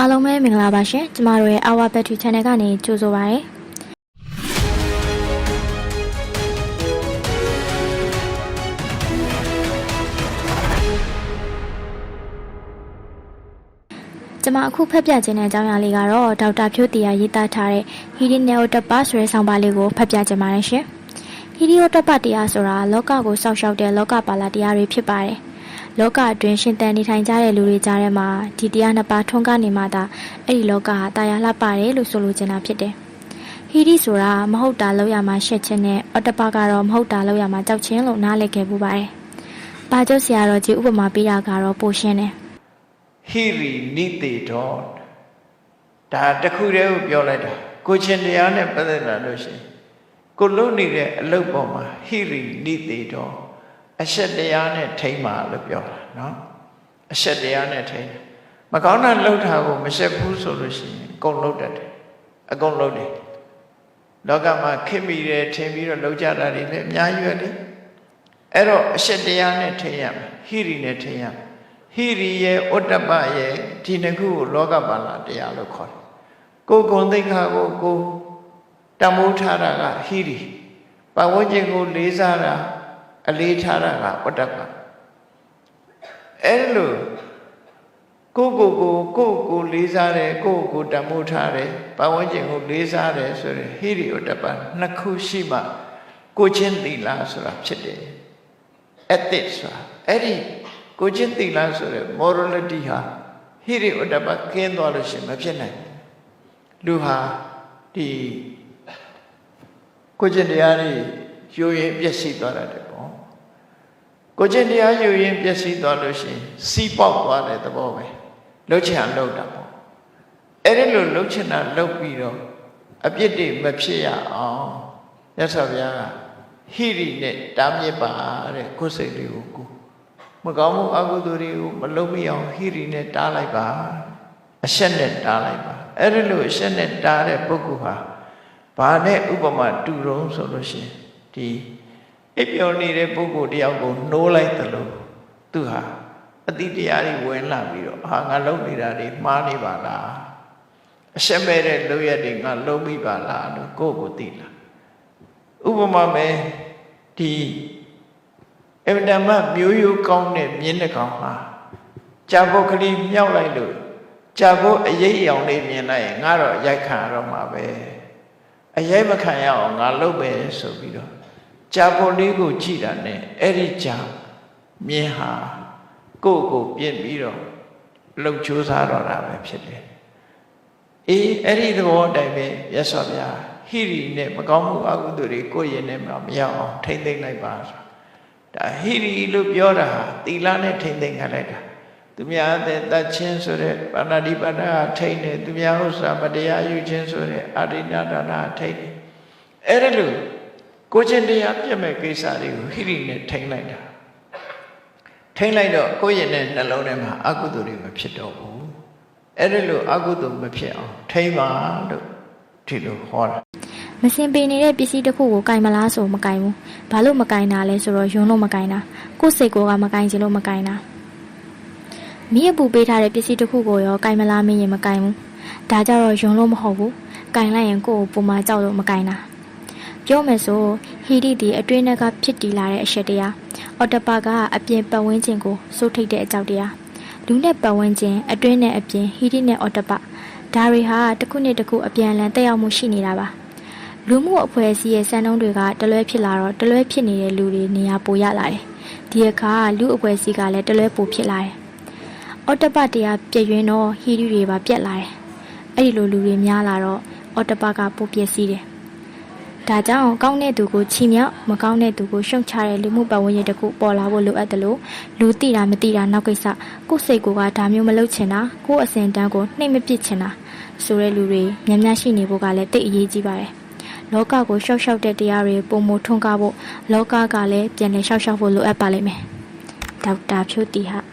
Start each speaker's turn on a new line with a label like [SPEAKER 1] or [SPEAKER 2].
[SPEAKER 1] အားလုံးပဲမင်္ဂလာပါရှင်ကျမတို့ရဲ့ Our Battery Channel ကနေကြိုဆိုပါရစေကျမအခုဖတ်ပြခြင်းတဲ့အကြောင်းအရာလေးကတော့ဒေါက်တာဖြိုးတီယာရေးသားထားတဲ့ Hidden Neo Tapa ဆိုတဲ့ဆောင်းပါးလေးကိုဖတ်ပြခြင်းပါတယ်ရှင်။ Hidden Neo Tapa တရားဆိုတာလောကကိုစောင့်ရှောက်တဲ့လောကပါလာတရားတွေဖြစ်ပါတယ်။ လောကအတွင်းရှင်သန်နေထိုင်ကြတဲ့လူတွေကြားထဲမှာဒီတရားနှစ်ပါးထွန်းကားနေမှသာအဲ့ဒီလောကဟာတာယာလှပတယ်လို့ဆိုလိုချင်တာဖြစ်တယ်။ဟီဒီဆိုတာမဟုတ်တာလောက်ရမှာရှက်ချင်းနဲ့အော်တပါကတော့မဟုတ်တာလောက်ရမှာကြောက်ချင်းလို့နားလည်ခဲ့ပူပါတယ်။ပါကျုပ်ဆရာတော်ကြီးဥပမာပေးတာကတော့ပိုရှင်းတယ်။
[SPEAKER 2] ဟိရိနိတေတောဒါတစ်ခုတည်းကိုပြောလိုက်တာကိုချင်းတရားနဲ့ပတ်သက်လာလို့ရှိရင်ကိုလုံနေတဲ့အလုပ်ပေါ်မှာဟိရိနိတေတော အရှက်တရားနဲ့ထိမ့်ပါလို့ပြောတာเนาะအရှက်တရားနဲ့ထိမ့်တယ်မကောင်းတာလှုပ်တာကိုမရှက်ဘူးဆိုလို့ရှိရင်အကုန်လှုပ်တတ်တယ်အကုန်လှုပ်တယ်လောကမှာခင်မိတယ်ထင်ပြီးတော့လှုပ်ကြတာတွေလည်းအများကြီးပဲလေအဲ့တော့အရှက်တရားနဲ့ထိမ့်ရမယ်ဟိရိနဲ့ထိမ့်ရမယ် ဟိရိယေဩတ္တပယေဒီနှစ်ခုကိုလောကပါဠိတရားလို့ခေါ်တယ်။ကိုယ်ကုံသိက္ခာကိုကိုယ်တမိုးထားတာကဟိရိပဝန်းကျင်ကိုလေးစားတာ အလေးထားတာကဩတ္တပအဲ့လိုကိုယ့်ကိုယ်ကိုကိုယ့်ကိုယ်လေးစားတယ်ကိုယ့်ကိုယ်တမိုးထားတယ်ပဝန်းကျင်ကိုလေးစားတယ်ဆိုရင်ဟိရိဩတ္တပနှစ်ခုရှိမှကိုချင်းသီလဆိုတာဖြစ်တယ်။ ethics ဆိုတာအဲ့ဒီကိုချင်းသီလဆိုတဲ့ morality ဟာဟိရိဥဒ္ဒပကင်းသွားလို့ရှိရင်မဖြစ်နိုင်ဘူးလူဟာဒီကိုချင်းတရားတွေယူရင်ပျက်စီးသွားတတ် တယ်ပေါ့ကိုချင်းတရားယူရင်ပျက်စီးသွားလို့ရှိရင်စီးပေါက်သွားတဲ့သဘောပဲလှုပ်ချင်လှုပ်တာပေါ့အဲ့ဒီလိုလှုပ်ချင်တာလှုပ်ပြီးတော့အပြစ်တွေမဖြစ်ရအောင်မြတ်စွာဘုရားကဟိရိနဲ့တားမြစ်ပါတဲ့ကိုယ်စိတ်လေးကိုကိုမကောင်းမှုအကုသိုလ်တွေကိုမလုပ်မိအောင်ဟိရိနဲ့တားလိုက်ပါအရှက်နဲ့တားလိုက်ပါအဲ့ဒီလိုအရှက်နဲ့တားတဲ့ပုဂ္ဂိုလ်ဟာဘာနဲ့ဥပမာတူတုံးဆိုလို့ရှိရင်ဒီ အပြောနေတဲ့ပုဂ္ဂိုလ်တယောက်ကိုနှိုးလိုက်သလိုသူဟာအတိတရားတွေဝင်လာပြီးတော့ဟာငါလုပ်နေတာတွေမှားနေပါလားအရှက်မဲ့တဲ့လုပ်ရက်တွေငါလုပ်မိပါလားလို့ကိုယ့်ကိုသိလာဥပမာပဲဒီအဗဒမမျိုးရိုးကောင်းတဲ့မြင်းတစ်ကောင်ဟာကြာပုတ်ကလေးမြောက်လိုက်လို့ကြာပုတ်အရေးအယောင်လေးမြင်လိုက်ရင်ငါတော့ရိုက်ခံရတော့မှာပဲအရေးမခံရအောင်ငါလုပ်ပဲဆိုပြီးတော့ ကြာပုတ်လေးကိုကြည့်တာနဲ့အဲ့ဒီကြာမြင်းဟာကိုယ့်ကိုပြင့်ပြီးတော့လှုပ်ချိုးစားတော့တာပဲဖြစ်တယ်အေးအဲ့ဒီသဘောအတိုင်းပဲရသော်ဗျာဟိရိနဲ့မကောင်းမှုအကုသိုလ်တွေကိုယ့်ရင်ထဲမှာမရောက်အောင်ထိမ့်သိမ့်လိုက်ပါဆိုဒါဟိရိလို့ပြောတာဟာသီလနဲ့ထိမ့်သိမ့်ခလိုက်တာသူများအသက်တတ်ချင်းဆိုတဲ့ပါဏာတိပါဒာထိမ့်တယ်သူများဥစ္စာမတရားယူခြင်းဆိုတဲ့အာရိဏဒါနာထိမ့်တယ်အဲ့ဒါလို့ ကိုချင်းတရားပြည့်မဲ့ကိစ္စတွေကိုဟိရိနဲ့ထိမ့်လိုက်တာထိမ့်လိုက်တော့ကိုယ့်ရဲ့နှလုံးထဲမှာအကုသိုလ်တွေမဖြစ်တော့ဘူးအဲ့ဒါလို့အကုသိုလ်မဖြစ်အောင်ထိမ့်ပါလို့ဒီလိုဟောတာ
[SPEAKER 1] မစင်ပေနေတဲ့ပစ္စည်းတစ်ခုကိုကင်မလားဆိုမကင်ဘူး။ဘာလို့မကင်တာလဲဆိုတော့ယွန်းလို့မကင်တာ။ကိုယ်စိတ်ကိုကမကင်ချင်လို့မကင်တာ။မိရပူပေးထားတဲ့ပစ္စည်းတစ်ခုကိုရောကင်မလားမင်းရင်မကင်ဘူး။ဒါကြတော့ယွန်းလို့မဟုတ်ဘူး။ကင်လိုက်ရင်ကိုယ့်ကိုပုံမှန်ကြောက်လို့မကင်တာ။ ပြောမယ်ဆိုဟီဒီဒီအတွင်းထဲကဖြစ်တည်လာတဲ့အရှက်တရား။အော်တပါကအပြင်ပတ်ဝန်းကျင်ကိုစိုးထိတ်တဲ့အကြောက်တရား။လူနဲ့ပတ်ဝန်းကျင်အတွင်းနဲ့အပြင်ဟီဒီနဲ့အော်တပါဒါတွေဟာတစ်ခုနဲ့တစ်ခုအပြန်အလှန်တက်ရောက်မှုရှိနေတာပါ။လူမှုအဖွဲ့အစည်းရဲ့စံနှုန်းတွေကတလွဲဖြစ်လာတော့တလွဲဖြစ်နေတဲ့လူတွေနေရာပိုရလာတယ်။ဒီအခါလူအဖွဲ့အစည်းကလည်းတလွဲပိုဖြစ်လာတယ်။အော်တပတရားပြည့်ရွင်းတော့ဟီရီတွေပါပြက်လာတယ်။အဲ့ဒီလိုလူတွေများလာတော့အော်တပကပိုပြည့်စည်တယ်။ ဒါကြောင့်ကောင်းတဲ့သူကိုချီမြောက်မကောင်းတဲ့သူကိုရှုံချတဲ့လူမှုပတ်ဝန်းကျင်တစ်ခုပေါ်လာဖို့လိုအပ်တယ်လို့လူသိတာမသိတာနောက်ကိစ္စကိုယ်စိတ်ကိုကဒါမျိုးမလုပ်ချင်တာကိုယ်အစဉ်တန်းကိုနှိမ့်မပစ်ချင်တာဆိုတဲ့လူတွေများများရှိနေဖို့ကလည်းတိတ်အရေးကြီးပါတယ်။လောကကိုရှောက်ရှောက်တဲ့တရားတွေပုံမထွန်းကားဖို့လောကကလည်းပြန်လည်ရှောက်ရှောက်ဖို့လိုအပ်ပါလိမ့်မယ်။ဒေါက်တာဖြိုးတီဟာ